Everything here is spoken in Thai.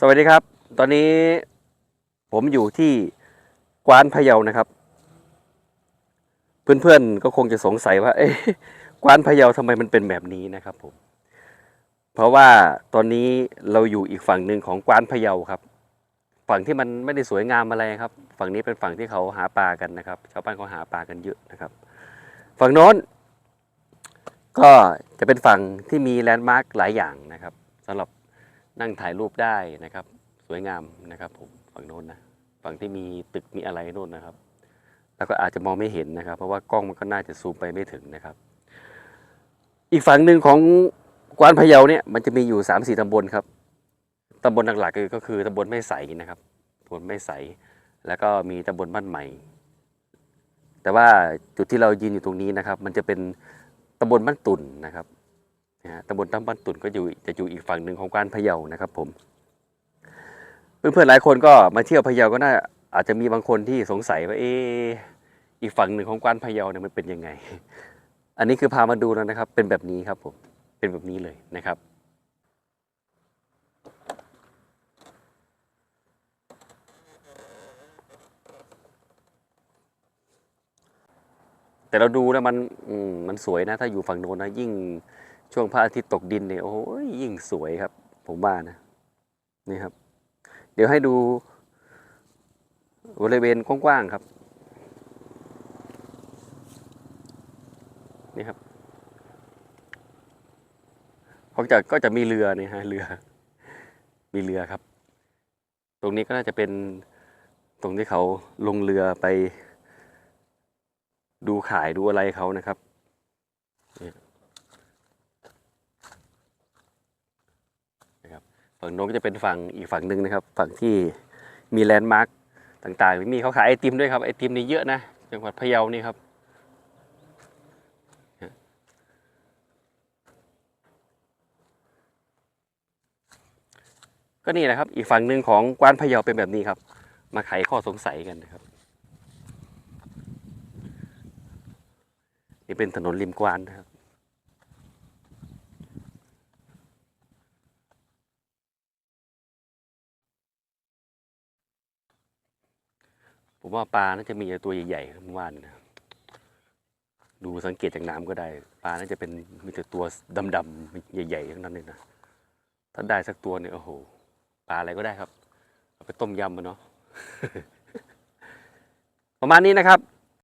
สวัสดีครับ ตอนนี้ผมอยู่ที่กวานพะเยานะครับ เพื่อนๆก็คงจะสงสัยว่า เอ๊ะกวานพะเยาทำไมมันเป็นแบบนี้นะครับผม เพราะว่าตอนนี้เราอยู่อีกฝั่งหนึ่งของกวานพะเยาครับ ฝั่งที่มันไม่ได้สวยงามอะไรครับ ฝั่งนี้เป็นฝั่งที่เขาหาปลากันนะครับ ชาวบ้านเขาหาปลากันเยอะนะครับ ฝั่งโน้น ก็จะเป็นฝั่งที่มีแลนด์มาร์คหลายอย่างนะครับสำหรับ นั่งถ่ายรูปได้นะครับ สวยงามนะครับ ผมฝั่งโน้นนะฝั่งที่มีตึกมีอะไรโน้นนะครับ แล้วก็อาจจะมองไม่เห็นนะครับ เพราะว่ากล้องมันก็น่าจะซูมไปไม่ถึงนะครับ อีกฝั่งหนึ่งของกวานพะเยาเนี่ยมันจะมีอยู่3ามสี่ตำบลครับตำบลหลักๆก็คือตำบลแม่ใสนะครับตำบลแม่ใส แล้วก็มีตำบลบ้านใหม่ แต่ว่าจุดที่เรายืนอยู่ตรงนี้นะครับ มันจะเป็นตำบลบ้านตุ่นนะครับ นะฮะตำบลตั้มบ้านตุ่นก็อยู่จะอยู่อีกฝั่งหนึ่งของกานพะเยานะครับผม เพื่อนๆหลายคนก็มาเที่ยวพะเยาก็น่าอาจจะมีบางคนที่สงสัยว่าเอออีกฝั่งหนึ่งของกานพะเยาเนี่ยมันเป็นยังไง อันนี้คือพามาดูแล้วนะครับ เป็นแบบนี้ครับผมเป็นแบบนี้เลยนะครับแต่เราดูแล้วมันมมันสวยนะ ถ้าอยู่ฝั่งโน้นนะยิ่ง ช่วงพระอาทิตย์ตกดินเนี่ยโอ้ยยิ่งสวยครับ ผมว่านะนี่ครับ เดี๋ยวให้ดูบริเวณกว้างๆครับ นี่ครับเขาจะก็จะมีเรือนี่ฮะเรือ มีเรือครับ ตรงนี้ก็น่าจะเป็นตรงที่เขาลงเรือไป ดูขายดูอะไรเขานะครับนี่นะครับ ฝั่งโน้นก็จะเป็นฝั่งอีกฝั่งหนึ่งนะครับ ฝั่งที่มีแลนด์มาร์คต่างๆ มีเขาขายไอติมด้วยครับไอติมนี่เยอะนะจังหวัดพะเยานี่ครับก็นี่แหละครับ อีกฝั่งหนึ่งของกวานพะเยาเป็นแบบนี้ครับ มาไขข้อสงสัยกันนะครับ นี่เป็นถนนริมกวานนะครับ ผมว่าปลาน่าจะมีตัวใหญ่ๆครับเมื่อวานนะดูสังเกตจากน้ำก็ได้ ปลาน่าจะเป็นมีแต่ตัวดำๆใหญ่ๆทั้งนั้นเลยนะถ้าได้สักตัวเนี่ยโอ้โหปลาอะไรก็ได้ครับเอาไปต้มยำมันเนาะประมาณนี้นะครับ